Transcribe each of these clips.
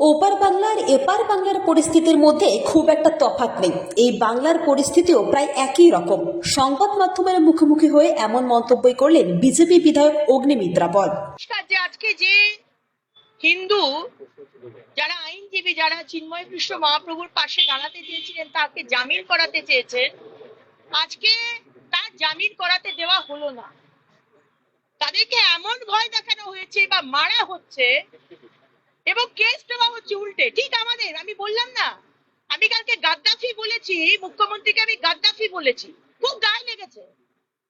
ওপার বাংলার, এপার বাংলার পরিস্থিতির মধ্যে খুব একটা তফাৎ নেই। এই বাংলার পরিস্থিতিও প্রায় একই রকম। সংবাদ মাধ্যমের মুখোমুখি হয়ে এমন মন্তব্যই করলেন বিজেপি বিধায়ক অগ্নিমিত্রা যে আজকে যে হিন্দু, যারা আইনজীবী, যারা চিন্ময় কৃষ্ণ মহাপ্রভুর পাশে দাঁড়াতে চেয়েছিলেন, তাকে জামিন করাতে চেয়েছেন। আজকে তার জামিন করাতে দেওয়া হলো না। তাদেরকে এমন ভয় দেখানো হয়েছে বা মারা হচ্ছে এবং কেস দেওয়া হচ্ছে উল্টে। ঠিক আমাদের, আমি বললাম না। আমি কালকে গাদ্দাফি বলেছি, মুখ্যমন্ত্রীকে আমি গাদ্দাফি বলেছি। খুব গায়ে লেগেছে।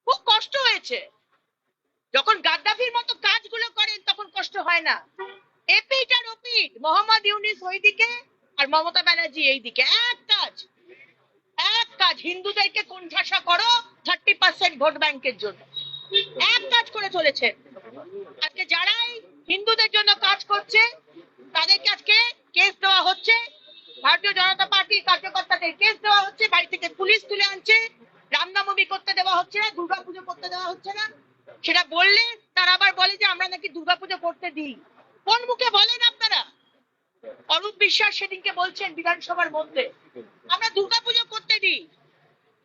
খুব কষ্ট হয়েছে। যখন গাদ্দাফির মতো কাজগুলো করেন, তখন কষ্ট হয় না। এপিট আর ওপিট, মোহাম্মদ ইউনিস ওইদিকে আর মমতা ব্যানার্জি এইদিকে। এক কাজ এক কাজ, হিন্দুদেরকে কোণঠাসা করো থার্টি পার্সেন্ট ভোট ব্যাংকের জন্য। এক কাজ করে চলেছে। আজকে যারাই হিন্দুদের জন্য কাজ করছে তাদেরকে আজকে কেস দেওয়া হচ্ছে ভারতীয় জনতা পার্টির কার্যকর্তাদের কেস দেওয়া হচ্ছে, বাড়ি থেকে পুলিশ তুলে আনছে। রামনবমী করতে দেওয়া হচ্ছে না, দুর্গাপুজো করতে দেওয়া হচ্ছে না। সেটা বললে তারা আবার বলে যে, আমরা নাকি দুর্গাপুজো করতে দিই। কোন মুখে বলেন আপনারা? অরূপ বিশ্বাস সেদিনকে বলছেন বিধানসভার মধ্যে, আমরা দুর্গাপুজো করতে দিই।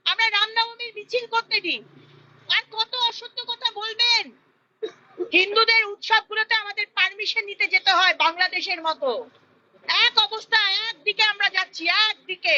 আমরা রামনবমীর মিছিল করতে দিই। আর কত অসত্য কথা বলবেন? হিন্দুদের উৎসবগুলোতে আমাদের পারমিশন নিতে যেতে হয় বাংলাদেশের মতো। এক অবস্থা একদিকে আমরা যাচ্ছি, একদিকে।